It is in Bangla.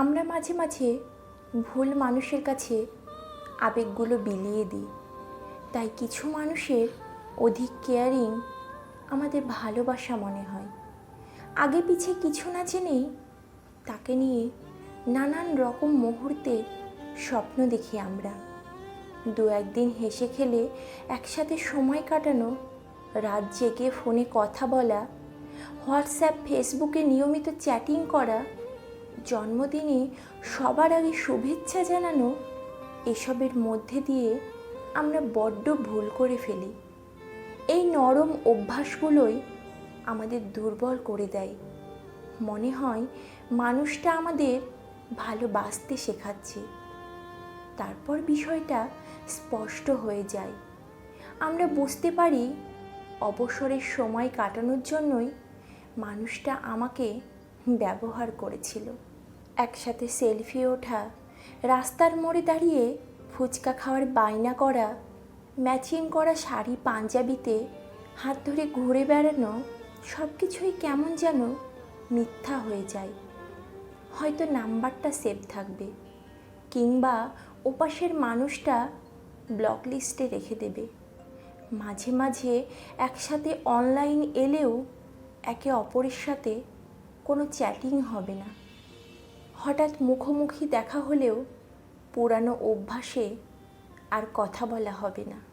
আমরা মাঝে মাঝে ভুল মানুষের কাছে আবেগগুলো বিলিয়ে দিই। তাই কিছু মানুষের অধিক কেয়ারিং আমাদের ভালোবাসা মনে হয়। আগে পিছে কিছু না জেনেই তাকে নিয়ে নানান রকম মুহূর্তে স্বপ্ন দেখি আমরা। দু একদিন হেসে খেলে একসাথে সময় কাটানো, রাত জেগে ফোনে কথা বলা, হোয়াটসঅ্যাপ, ফেসবুকে নিয়মিত চ্যাটিং করা জন্মদিনে সবার আগে শুভেচ্ছা জানানো এসবের মধ্যে দিয়ে আমরা বড্ড ভুল করে ফেলি। এই নরম অভ্যাসগুলোই আমাদের দুর্বল করে দেয়। মনে হয় মানুষটা আমাদের ভালোবাসতে শেখাচ্ছে। তারপর বিষয়টা স্পষ্ট হয়ে যায়। আমরা বুঝতে পারি অবসরের সময় কাটানোর জন্যই মানুষটা আমাকে ব্যবহার করেছিল। একসাথে সেলফি ওঠা, রাস্তার মোড়ে দাঁড়িয়ে ফুচকা খাওয়ার বায়না করা, ম্যাচিং করা শাড়ি পাঞ্জাবিতে, হাত ধরে ঘুরে বেড়ানো সব কিছুই কেমন যেন মিথ্যা হয়ে যায়। হয়তো নাম্বারটা সেভ থাকবে, কিংবা ওপাশের মানুষটা ব্লক লিস্টে রেখে দেবে। মাঝে মাঝে একসাথে অনলাইন এলেও একে অপরের সাথে কোনো চ্যাটিং হবে না। হঠাৎ মুখোমুখি দেখা হলেও পুরানো অভ্যাসে আর কথা বলা হবে না।